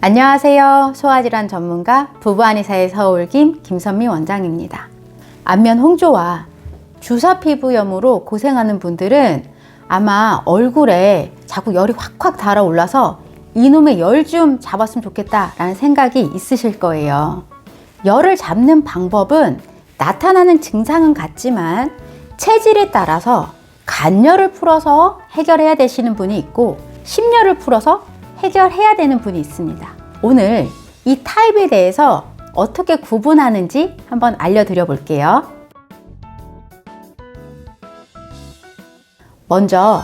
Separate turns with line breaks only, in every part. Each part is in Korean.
안녕하세요. 소아질환 전문가 부부한의사의 서울김 김선미 원장입니다. 안면 홍조와 주사 피부염으로 고생하는 분들은 아마 얼굴에 자꾸 열이 확확 달아올라서 이놈의 열 좀 잡았으면 좋겠다라는 생각이 있으실 거예요. 열을 잡는 방법은 나타나는 증상은 같지만 체질에 따라서 간열을 풀어서 해결해야 되시는 분이 있고 심열을 풀어서 해결해야 되는 분이 있습니다. 오늘 이 타입에 대해서 어떻게 구분하는지 한번 알려드려 볼게요. 먼저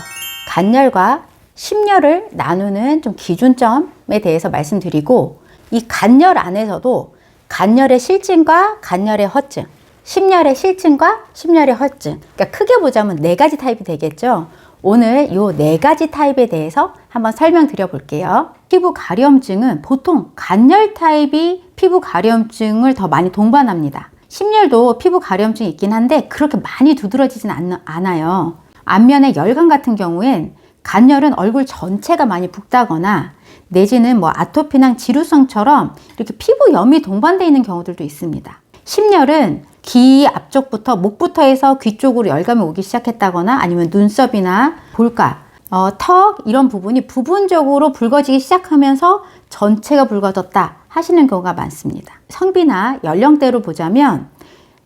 간열과 심열을 나누는 좀 기준점에 대해서 말씀드리고 이 간열 안에서도 간열의 실증과 간열의 허증, 심열의 실증과 심열의 허증. 그러니까 크게 보자면 네 가지 타입이 되겠죠. 오늘 요 네 가지 타입에 대해서 한번 설명드려 볼게요. 피부 가려움증은 보통 간열 타입이 피부 가려움증을 더 많이 동반합니다. 심열도 피부 가려움증이 있긴 한데 그렇게 많이 두드러지진 않, 않아요. 안면의 열감 같은 경우엔 간열은 얼굴 전체가 많이 붓다거나 내지는 뭐 아토피나 지루성처럼 이렇게 피부염이 동반되어 있는 경우들도 있습니다. 심열은 귀 앞쪽부터 목부터 해서 귀 쪽으로 열감이 오기 시작했다거나 아니면 눈썹이나 볼가, 어, 턱 이런 부분이 부분적으로 붉어지기 시작하면서 전체가 붉어졌다 하시는 경우가 많습니다. 성비나 연령대로 보자면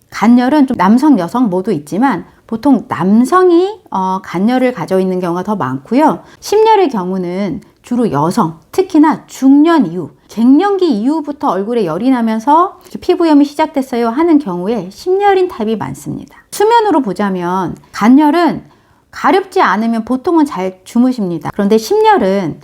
간열은 좀 남성, 여성 모두 있지만 보통 남성이 어, 간열을 가져 있는 경우가 더 많고요. 심열의 경우는 주로 여성, 특히나 중년 이후, 갱년기 이후부터 얼굴에 열이 나면서 피부염이 시작됐어요 하는 경우에 심열인 타입이 많습니다. 수면으로 보자면 간열은 가렵지 않으면 보통은 잘 주무십니다. 그런데 심열은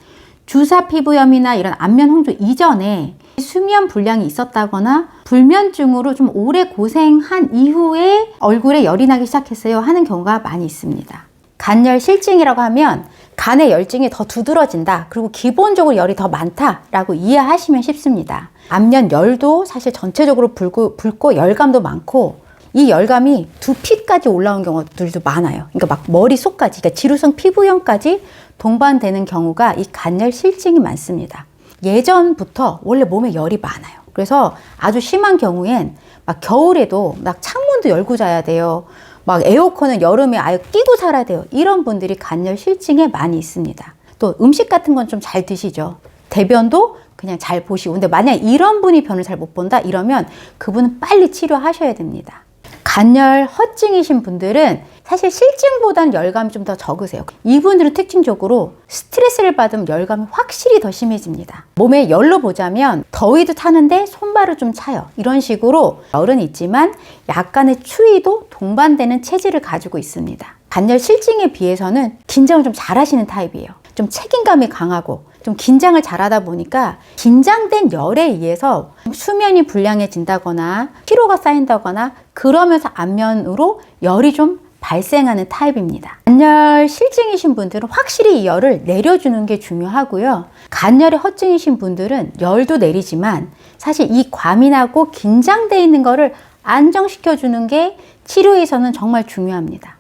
주사 피부염이나 이런 안면 홍조 이전에 수면 불량이 있었다거나 불면증으로 좀 오래 고생한 이후에 얼굴에 열이 나기 시작했어요 하는 경우가 많이 있습니다. 간열 실증이라고 하면 간의 열증이 더 두드러진다. 그리고 기본적으로 열이 더 많다라고 이해하시면 쉽습니다. 안면 열도 사실 전체적으로 붉고, 붉고 열감도 많고 이 열감이 두피까지 올라온 경우들도 많아요. 그러니까 막 머릿속까지, 그러니까 지루성 피부염까지 동반되는 경우가 이 간열 실증이 많습니다. 예전부터 원래 몸에 열이 많아요. 그래서 아주 심한 경우엔 막 겨울에도 막 창문도 열고 자야 돼요. 막 에어컨은 여름에 아예 끼고 살아야 돼요. 이런 분들이 간열 실증에 많이 있습니다. 또 음식 같은 건 좀 잘 드시죠. 대변도 그냥 잘 보시고. 근데 만약 이런 분이 변을 잘 못 본다 이러면 그분은 빨리 치료하셔야 됩니다. 간열 허증이신 분들은 사실 실증보다는 열감이 좀 더 적으세요. 이분들은 특징적으로 스트레스를 받으면 열감이 확실히 더 심해집니다. 몸에 열로 보자면 더위도 타는데 손발을 좀 차요. 이런 식으로 열은 있지만 약간의 추위도 동반되는 체질을 가지고 있습니다. 간열 실증에 비해서는 긴장을 좀 잘하시는 타입이에요. 좀 책임감이 강하고 좀 긴장을 잘하다 보니까 긴장된 열에 의해서 수면이 불량해진다거나 피로가 쌓인다거나 그러면서 안면으로 열이 좀 발생하는 타입입니다. 간열 실증이신 분들은 확실히 이 열을 내려주는 게 중요하고요. 간열의 허증이신 분들은 열도 내리지만 사실 이 과민하고 긴장돼 있는 거를 안정시켜 주는 게 치료에서는 정말 중요합니다.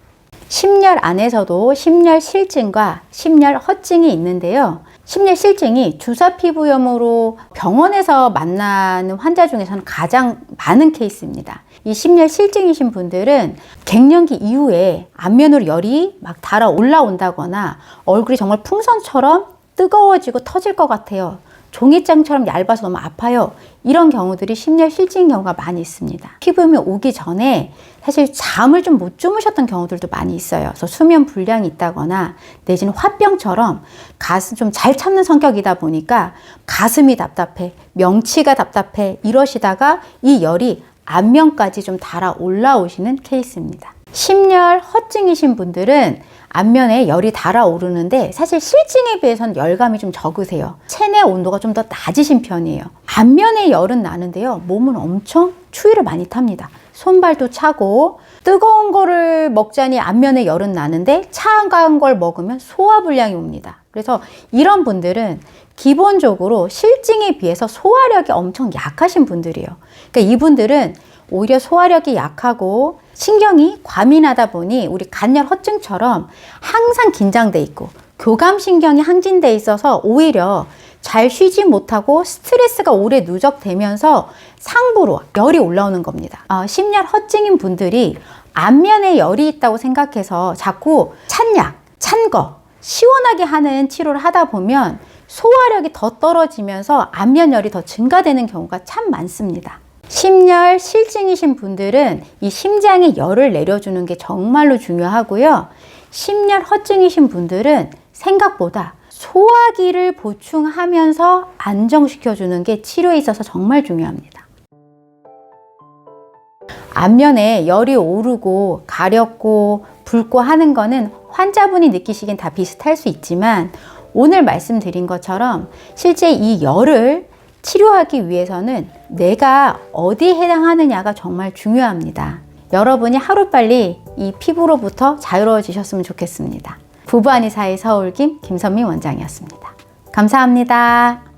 심열 안에서도 심열 실증과 심열 허증이 있는데요. 심열 실증이 주사 피부염으로 병원에서 만나는 환자 중에서는 가장 많은 케이스입니다. 이 심열 실증이신 분들은 갱년기 이후에 안면으로 열이 막 달아 올라온다거나 얼굴이 정말 풍선처럼 뜨거워지고 터질 것 같아요. 종이장처럼 얇아서 너무 아파요. 이런 경우들이 심열 실증 경우가 많이 있습니다. 피부염이 오기 전에 사실 잠을 좀 못 주무셨던 경우들도 많이 있어요. 그래서 수면 불량이 있다거나 내지는 화병처럼 가슴 좀 잘 참는 성격이다 보니까 가슴이 답답해, 명치가 답답해 이러시다가 이 열이 안면까지 좀 달아 올라오시는 케이스입니다. 심열 허증이신 분들은 안면에 열이 달아오르는데 사실 실증에 비해서는 열감이 좀 적으세요. 체내 온도가 좀 더 낮으신 편이에요. 안면에 열은 나는데요. 몸은 엄청 추위를 많이 탑니다. 손발도 차고 뜨거운 거를 먹자니 안면에 열은 나는데 차가운 걸 먹으면 소화불량이 옵니다. 그래서 이런 분들은 기본적으로 실증에 비해서 소화력이 엄청 약하신 분들이에요. 그러니까 이분들은 오히려 소화력이 약하고 신경이 과민하다 보니 우리 간열 허증처럼 항상 긴장돼 있고 교감신경이 항진돼 있어서 오히려 잘 쉬지 못하고 스트레스가 오래 누적되면서 상부로 열이 올라오는 겁니다. 어, 심열 허증인 분들이 안면에 열이 있다고 생각해서 자꾸 찬 약, 찬 거, 시원하게 하는 치료를 하다 보면 소화력이 더 떨어지면서 안면열이 더 증가되는 경우가 참 많습니다. 심열 실증이신 분들은 이 심장에 열을 내려주는 게 정말로 중요하고요. 심열 허증이신 분들은 생각보다 소화기를 보충하면서 안정시켜주는 게 치료에 있어서 정말 중요합니다. 안면에 열이 오르고 가렵고 붉고 하는 거는 환자분이 느끼시긴 다 비슷할 수 있지만 오늘 말씀드린 것처럼 실제 이 열을 치료하기 위해서는 내가 어디에 해당하느냐가 정말 중요합니다. 여러분이 하루빨리 이 피부로부터 자유로워지셨으면 좋겠습니다. 부부한의사의 서울김 김선미 원장이었습니다. 감사합니다.